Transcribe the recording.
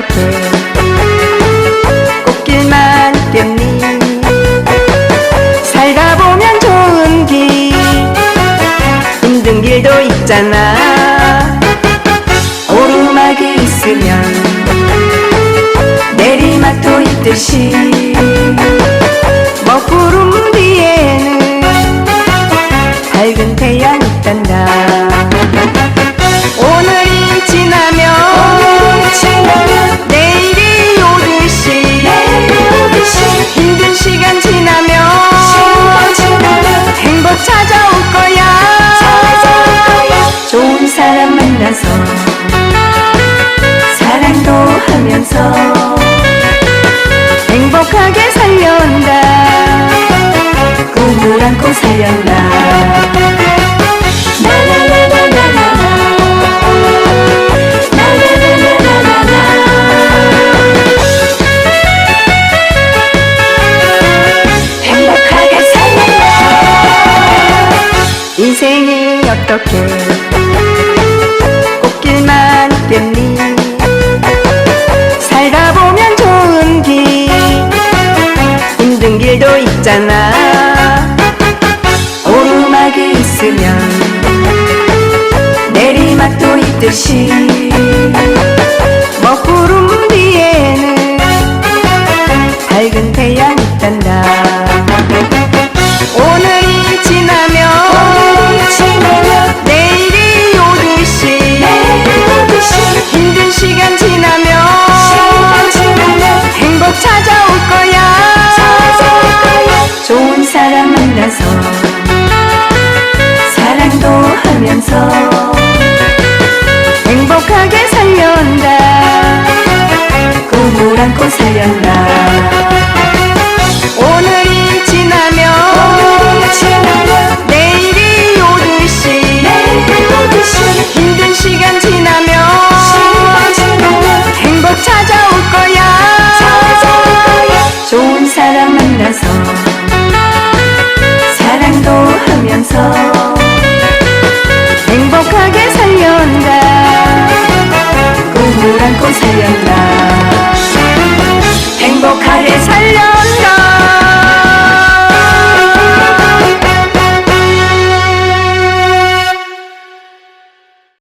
이렇게 꽃길만 있겠니 살다 보면 좋은 길. 힘든 길도 있잖아. 오르막이 있으면 내리막도 있듯이 먹구름 하면서 사랑도 하면서 행복하게 살려온다. 꿈을 안고 살려온다. 인생이 어떻게 내리면 내리막도 있듯이 blancos y allá pares